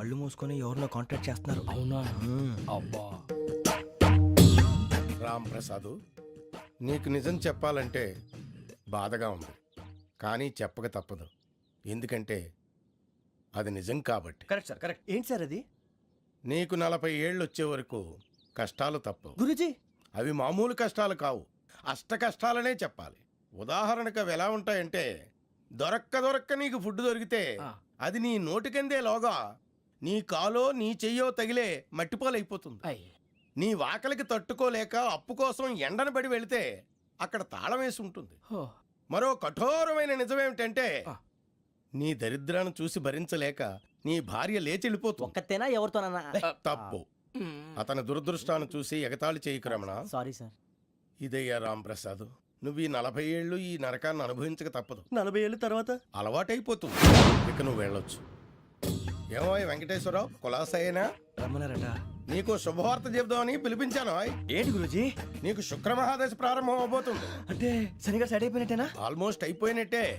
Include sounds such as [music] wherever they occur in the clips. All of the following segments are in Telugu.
కళ్ళు మూసుకొని ఎవరినో కాంటాక్ట్ చేస్తున్నారు. అవునా. అబ్బా. రామ్ ప్రసాద్ నీకు నిజం చెప్పాలంటే బాధగా ఉంది. కానీ చెప్పక తప్పదు. ఎందుకంటే అది నిజం కాబట్టి. కరెక్ట్ సార్ కరెక్ట్ ఏంటి సార్ అది? నీకు నలభై ఏళ్ళు వచ్చే వరకు కష్టాలు తప్పవు. గురుజీ! అవి మామూలు కష్టాలు కావు. అష్ట కష్టాలనే చెప్పాలి. ఉదాహరణకు అవి ఎలా ఉంటాయంటే దొరక్క దొరక్క నీకు ఫుడ్ దొరికితే. అది నీ నోటికందే లోగా నీ కాలో నీ చెయ్యో తగిలే మట్టిపాలైపోతుంది. నీ వాకలికి తట్టుకోలేక అప్పు కోసం ఎండను పడి వెళితే అక్కడ తాళం వేసి ఉంటుంది. మరో కఠోరమైన నిజమేమిటంటే. నీ దరిద్రాన్ని చూసి భరించలేక నీ భార్య లేచి వెళ్ళిపోతుంది. ఒక్కతేనా ఎవరితోనన్నా? తప్పు. అతని దురదృష్టాన్ని చూసి ఎగతాళి చేయకు రమణ. Sorry sir. ఇదయ్యా రాంప్రసాద్ నువ్వు ఈ నలభై ఏళ్ళు ఈ నరకాన్ని అనుభవించక తప్పదు. నలభై ఏళ్ళ తర్వాత? అలవాటైపోతుంది. ఇక నువ్వు వెళ్ళొచ్చు. ఏమో ఈ వెంకటేశ్వరరావు కులాసైనా? రమ్మన్నారట. నీకు శుభవార్త చెబుదామని పిలిపించాను. ఏంటి గురుజీ? నీకు శుక్రమహాదశ ప్రారంభం అవబోతుంది. అంటే శనిగా సెట్ అయిపోయినట్టేనా? ఆల్మోస్ట్ అయిపోయినట్టే.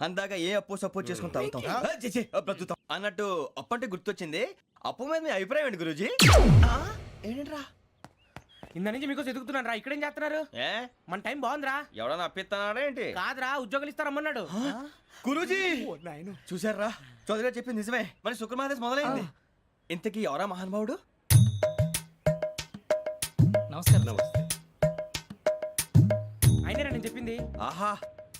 అందాక ఏ అప్పు సపోర్ట్ చేసుకుని తాగుతాం ఆ, ఛీ, ఛీ, ఆ, బ్రతుకుతాం. అన్నట్టు అప్పు అంటే గుర్తొచ్చింది. అప్పు మీద మీ అభిప్రాయం ఏంటి గురుజీ? ఏంటరా? ఇంత నుంచి మీకు ఎదుగుతున్నాను రా. ఇక్కడేం చేస్తున్నారు? ఏ? మన టైం బాగుందిరా. ఎవడన్నా అప్పిస్తున్నాడా ఏంటి? కాదురా ఉద్యోగాలు ఇస్తారమ్మన్నాడు. గురూజీ! చూసారా చౌదరిగా చెప్పింది నిజమే. మరి శుక్రమాదేశ్ మొదలైంది. ఇంతకీ ఎవరా మహానుభావుడు? నమస్కారం అయినా నేను చెప్పింది? ఆహా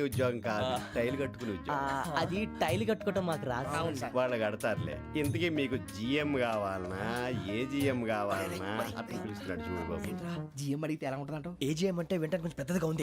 ఉద్యోగం కాదు టైల్ కట్టుకునే ఉద్యోగం. అది టైల్ కట్టుకోవటం మాకు రాదు. వాళ్ళు కడతారులే. ఇంతకీ మీకు జిఎం కావాలనా? ఏ జిఎం కావాలనా? అట్లా పిలుస్తున్నాడు చూడు బాబు. జిఎం అడిగితే ఎలా ఉంటుందంట ఏజీఎం అంటే వింటానికి కొంచెం పెద్దదిగా ఉంది.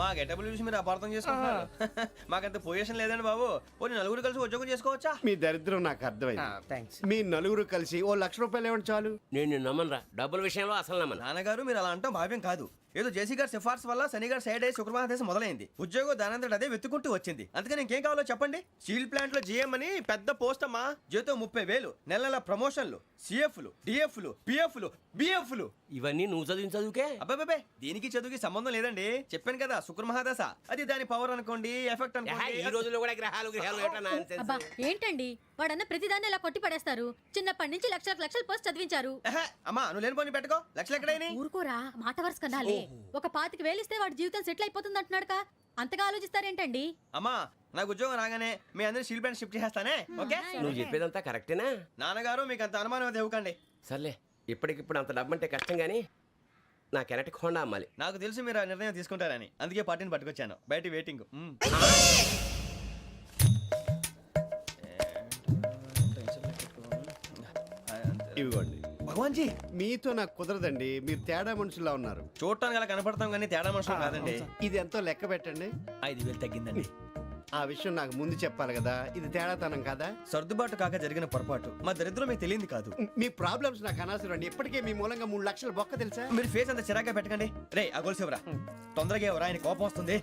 మా గెటబుల్ చూసి మీరు అపార్థం చేసుకుంటున్నారు. [laughs] మాకంత పొజిషన్ లేదండి బాబు. పోనీ నలుగురు కలిసి ఉద్యోగం చేసుకోవచ్చా? మీ దరిద్రం నాకు అర్థమైంది. థ్యాంక్స్ మీ నలుగురు కలిసి ఓ లక్ష రూపాయలు ఇవ్వండి చాలు. నేను నమ్మనరా డబ్బుల విషయంలో అసలు నమ్మను. నాన్నగారు మీరు అలా అంటాం భావ్యం కాదు. ఏదో జేసీ గారి సిఫార్సు వల్ల శని గారు సైడ్ అయ్యి శుక్రవారం మొదలైంది. ఉద్యోగం దానంతటి అదే వెతుకుంటూ వచ్చింది. అందుకని ఇంకేం కావాలో చెప్పండి? స్టీల్ ప్లాంట్లో జీఎం అని పెద్ద పోస్ట్ అమ్మా. జీతం ముప్పై వేలు నెల నెల ప్రమోషన్లు సిఎఫ్లు డిఎఫ్లు పిఎఫ్లు బిఎఫ్లు. ఇవన్నీ నువ్వు చదివిన చదువుకే? అబ్బాబే దీనికి చదువుకి సంబంధం లేదండి. చెప్పాను కదా శుక్ర మహాదశ అది దాని పవర్ అనుకోండి ఎఫెక్ట్ ఏహే, ఈ అనుకోండి రోజుల్లో కూడా గ్రహాలు గ్రహాలు ఏటా nonsense? అబ్బా ఏంటండి? వాడన్న ప్రతిదాన్ని ఇలా కొట్టి పడేస్తారు. చిన్నప్పటి నుంచి లక్షలకు లక్షలు పోస్ట్ చదివించారు. ఎహె, అమ్మా నువ్వు లేని పోనీ పెట్టుకో. లక్షలు ఎక్కడైనా? ఊరుకోరా మాట వరుస కదాలే ఒక పాతికి వేలిస్తే వాడి జీవితం సెటిల్ అయిపోతుంది అంటున్నాడుక అంతగా ఆలోచిస్తారేంటండి? అమ్మా నాకు ఉద్యోగం రాగానే మీ అందరి స్టీల్ ప్లాంట్ షిఫ్ట్ చేస్తానే ఓకే? నువ్వు చెప్పేదంతా కరెక్టేనా నాన్నగారు మీకు అంత అనుమానం అయితే ఇవ్వకండి. సర్లే ఇప్పటికిప్పుడు అంత డబ్బు అంటే కష్టం కానీ నా కెనటిక్ హోండా అమ్మాలి. నాకు తెలుసు మీరు ఆ నిర్ణయం తీసుకుంటారని. అందుకే పార్టీని పట్టుకొచ్చాను. బయట వెయిటింగ్ మ్మ్. ఇవ్వండి భగవాన్ జీ మీతో నాకు కుదరదండి. మీరు తేడా మనుషుల్లా ఉన్నారు. చూడటానికి అలా కనపడతాం కానీ తేడా మనుషులు కాదండి. ఇది ఎంతో లెక్క పెట్టండి. ఐదు వేలు తగ్గిందండి. ఆ విషయం నాకు ముందు చెప్పాలి కదా? ఇది తేడాతనం కదా? సర్దుబాటు కాక జరిగిన పొరపాటు. మా దరిద్రం మీకు తెలియంది కాదు. మీ ప్రాబ్లమ్స్ నాకు అనవసరం అండి. ఇప్పటికే మీ మూలంగా మూడు లక్షలు బొక్క తెలుసా? మీరు ఫేస్ అంత చిరాగ్గా పెట్టకండి. రే ఆ గొలుసు ఎవరా? తొందరగా ఎవరా? ఆయన కోపం వస్తుంది.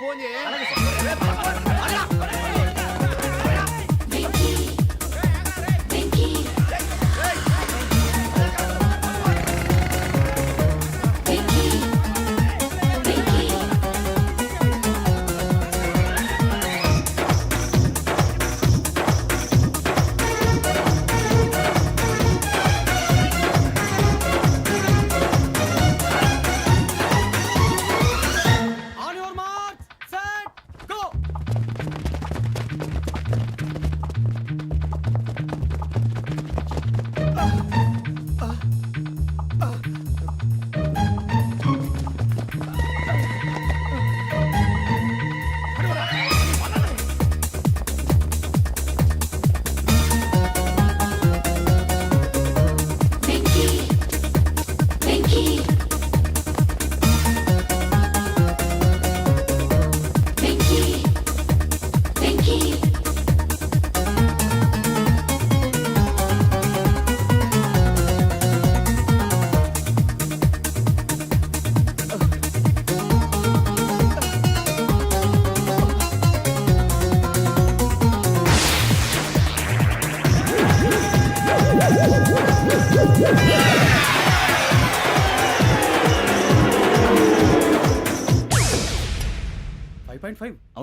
ఫోన్ చేయ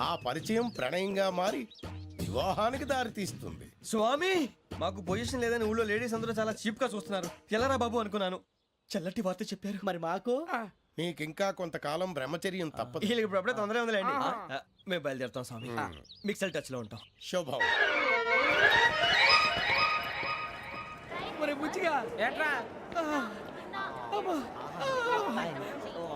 ఆ పరిచయం ప్రణయంగా మారి వివాహానికి దారితీస్తుంది. స్వామి మాకు పొజిషన్ లేదని ఊళ్ళో లేడీస్ అందరూ చాలా చీప్గా చూస్తున్నారు. ఎలారా బాబు అనుకున్నాను. చల్లటి వార్త చెప్పారు. మరి మాకు? నీకింకా కొంతకాలం బ్రహ్మచర్యం తప్పదు. వీళ్ళకి ఇప్పుడు అప్పుడే తొందరగా ఉందిలేండి. మేము బయలుదేరుతాం స్వామి. మిక్సల్ టచ్లో ఉంటాం. శుభం. మరి బుచ్చిగా ఏట్రా?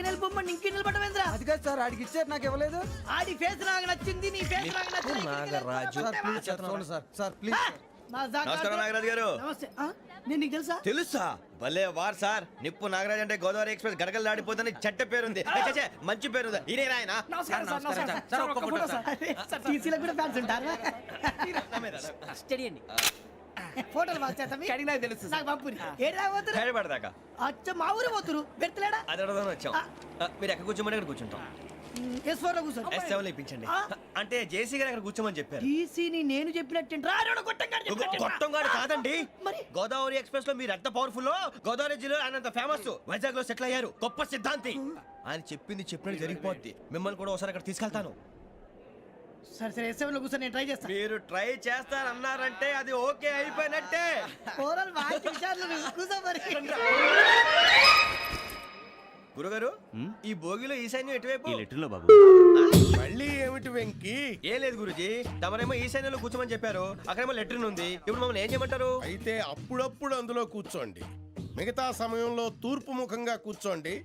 ఇందాక నిలబొమ్మని ఇంకే అది కాదు సార్ ఆడికి ఇచ్చారు నాకు ఇవ్వలేదు. ఆడి ఫేస్ నాకు నచ్చింది నీ ఫేస్ నాకు నచ్చింది. నాగరాజు. సార్ సార్ ప్లీజ్ నా నమస్కారం నాగరాజు గారు. నమస్తే. ఆ? నేను నీకు తెలుసా? తెలుసా? భలే వార్ సార్. నిప్పు నాగరాజ్ అంటే గోదావరి ఎక్స్ప్రెస్ గడగలు దాడిపోతుంది చెట్ట పేరుంది. ఏ, ఛే, ఛే, మంచి పేరు ఇదే ఆయన. నమస్కారం సార్ నమస్కారం సార్. సార్. ఒక్క ఫోటో సార్. టీసీలో కూడా ఫ్యాన్స్ ఉంటారా? స్టడీ అండి. ఫోటోలు మార్చేస్తాం కడిగినా తెలుసు నాకు పంపుని. ఏడా అచ్చ మా ఊరు పోతురు? పెడతలేడా అది వచ్చాం. ఆ, మీరు ఎక్కడ కూర్చోమని అక్కడ కూర్చుంటాం. ఎస్ ఫోర్లో కూర్చో ఎస్ సెవెన్ ఇప్పించండి. అంటే జేసీ గారు అక్కడ కూర్చోమని చెప్పారు. టీసీని నేను చెప్పినట్టు రాడు గొట్టం గారు కాదండి. మరి? గోదావరి ఎక్స్ప్రెస్లో మీరు ఎంత పవర్ఫుల్ గోదావరి జిల్లా ఆయన అంత ఫేమస్ వైజాగ్లో సెటిల్ అయ్యారు. గొప్ప సిద్ధాంతి. ఆయన చెప్పింది చెప్పినట్టు జరిగిపోద్ది. మిమ్మల్ని కూడా ఒకసారి అక్కడ తీసుకెళ్తాను. సరే సరే ఎస్ సెవెన్లో కూర్చో నేను ట్రై చేస్తాను మీరు ట్రై చేస్తారన్నారంటే అది ఓకే అయిపోయినట్టే. నువ్వు. కూర్చో మరి. గురుగారు ఈ భోగిలో ఈశాన్యం ఎటువైపు? ఈ లెటర్లో బాబు. మళ్ళీ ఏమిటి వెంకీ? ఏం లేదు గురుజీ తమరేమో ఈశాన్యంలో కూర్చోమని చెప్పారు. అక్కడేమో లెటర్ ఉంది. ఇప్పుడు మమ్మల్ని ఏం చేయమంటారు? అయితే అప్పుడప్పుడు అందులో కూర్చోండి. మిగతా సమయంలో తూర్పు ముఖంగా కూర్చోండి.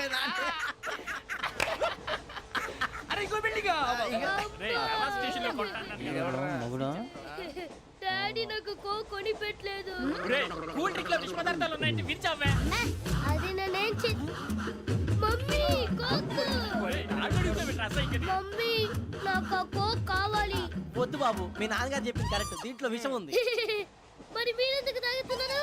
బిల్డింగ్ అరే ఇంకో బిల్డింగ్ డాడీ నాకు కో కొని పెట్టలేదు కూల్ డ్రింక్లో విష పదార్థాలు ఉన్నాయంటే విరిచావే అది నేనేం చే మమ్మీ కోక్. మమ్మీ నాకు కోక్ కావాలి. వద్దు బాబు మీ నాన్నగారు చెప్పింది కరెక్ట్ దీంట్లో విషయం ఉంది. [laughs] మరి మీరెందుకు తాగుతున్నారు?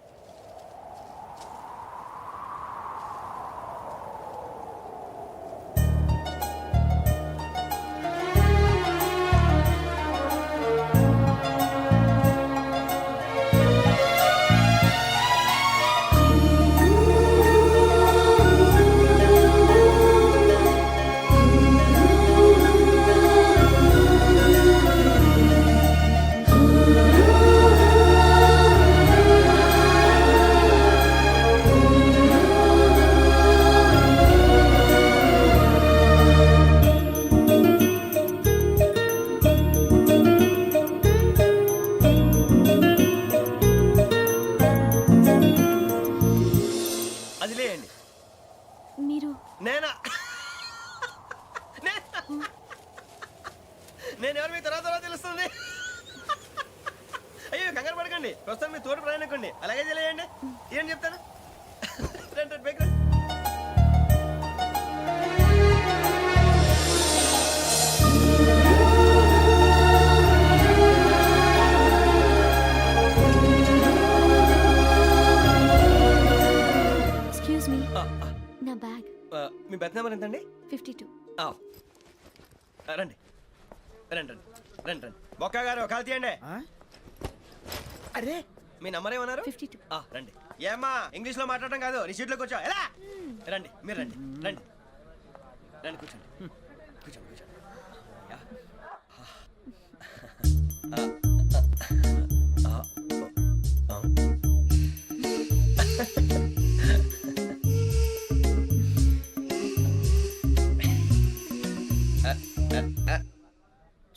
రండి. రండి రండి. రండి రండి. బొక్క గారు కాల్ తీయండి. అరే! మీ నంబర్ ఏమన్నారు? Fifty two. రండి. ఏమ్మా ఇంగ్లీష్లో మాట్లాడడం కాదు నీ సీట్లో కూర్చో ఎలా? రండి మీరు రండి. రండి. రండి కూర్చోండి. కూర్చోండి కూర్చోండి. యా. ఆ,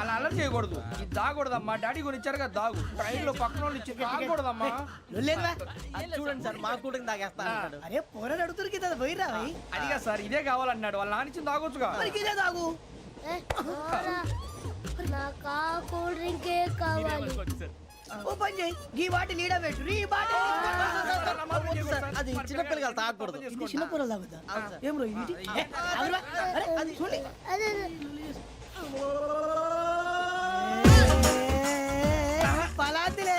అలా అలర్ చేయకూడదు. ఇది దాగకూడదమ్మా. డాడీ కొని ఇచ్చారు కదా దాగు. ట్రైన్లో పక్కన వాళ్ళు ఇచ్చి దాగకూడదమ్మా. చూడండి సార్ మా కూడా తాగేస్తా అరే పోరాడు అడుగుతారు కదా పోయిరా భయ్. అదిగా సార్ ఇదే కావాలన్నాడు. వాళ్ళ నాన్న ఇచ్చింది తాగొచ్చుగా మరి ఇదే తాగు ఓ పని చేయి ఈ బాటి లీడ పెట్టు ఈ బాటి అది చిన్నపిల్లలు తాగకూడదు ఇది చిన్న పొరలు తాగుతా ఏం రో ఇది. అరే అది చూడండి పలాతిలే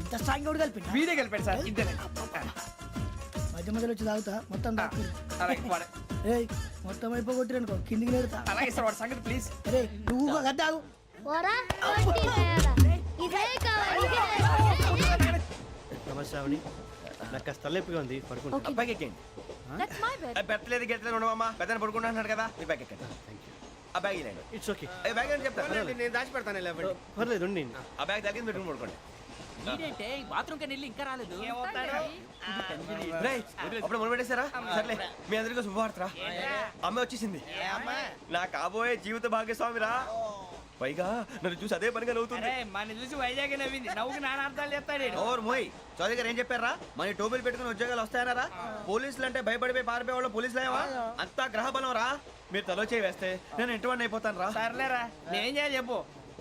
ఇంత స్ట్రాంగ్ కూడా కలిపి వీడే గెలిపాడు సార్ ఇద్దరే మధ్య మధ్యలో వచ్చి తాగుతా మొత్తం తాగు మొత్తం అయిపోగొట్టిరనుకో కిందికి నేడుతా అలాగే సార్ వాడు సంగతి ప్లీజ్ అరే నువ్వు నమస్తే నాకు కాస్త తలెప్పిగా ఉంది పడుకుంటా. బ్యాగ్ ఎక్కండి పెట్టలేదు గెట్టలేదు ఉండమమ్మా పెద్దని పడుకుంటున్నాడు కదా మీ బ్యాగ్ ఎక్కండి. ఆ బ్యాగ్ ఇలాండి ఇట్స్ ఓకే బ్యాగ్ అని చెప్తాను నేను దాచి పెడతాను పర్లేదు ఉండి ఆ. బ్యాగ్ తగ్గింది పెట్టుకుని పడుకోండి. బాత్రూమ్ కని వెళ్ళి ఇంకా రాలేదు. అప్పుడు మొదలు పెట్టేశారా? సర్లే మీ అందరికీ శుభవార్తరా అమ్మ వచ్చేసింది. నా కాబోయే జీవిత భాగ్యస్వామిరా పైగా నన్ను చూసి అదే పనిగా నవ్వుతుంది. మన చూసి వైజాగ్ నవ్వింది. నవ్వుకి నాన్న అర్థాలు చెప్తాడు. ఓర్ మోయ్ చౌదరి గారు ఏం చెప్పారా? మన టోబీలు పెట్టుకుని ఉద్యోగాలు వస్తాయనరా పోలీసులు అంటే భయపడిపోయి పారిపోయే వాళ్ళు పోలీసులు ఏవా అంతా గ్రహ బలం రా. మీరు తలో చేయి వేస్తే నేను ఇంటివాడిని అయిపోతాను రా. సర్లేరా నేనేం చేయాలి చెప్పు.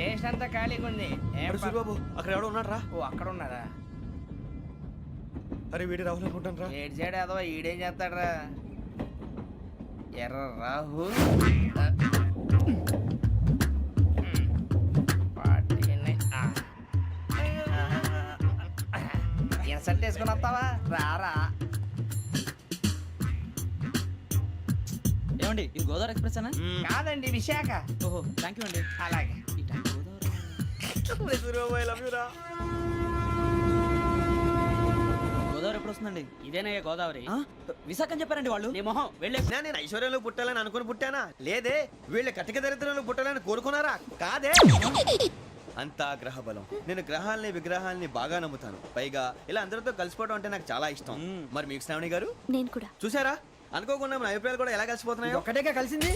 స్టేషన్ అంతా ఖాళీగా ఉంది. ఏం అరే ప- సూరిబాబు అక్కడ ఎవడో ఉన్నాడు రా ఓ అక్కడ ఉన్నారా అరే వీడి రాహుల్ అనుకుంటాను రా ఏడు సైడ్ ఏదో ఈడేం చేస్తాడరా? ఎర్ర రాహు ఇన్సల్ట్ వేసుకుని వస్తావా? రారా. ఏమండి ఇది గోదావరి ఎక్స్ప్రెస్ అనా? కాదండి విశాఖ. ఓహో థ్యాంక్ యూ అండి. అలాగే. [laughs] గోదావరి ఎప్పుడు వస్తుందండి? ఇదేనయ్య గోదావరి. విశాఖ అని చెప్పారండి వాళ్ళు. నీ మొహం వెళ్ళే. నా నేను ఐశ్వర్యంలో పుట్టాలని అనుకుని పుట్టానా? లేదే వీళ్ళ కటిక దరిద్రంలో పుట్టాలని కోరుకున్నారా? కాదే. అంతా గ్రహ బలం నేను గ్రహాలని విగ్రహాలని బాగా నమ్ముతాను. పైగా ఇలా అందరితో కలిసిపోవడం అంటే నాకు చాలా ఇష్టం. మరి మీకు శ్రావణి గారు? నేను కూడా. చూసారా? అనుకోకుండా మన అభిప్రాయాలు కూడా ఎలా కలిసిపోతున్నాయో? ఒక్కటేగా కలిసింది?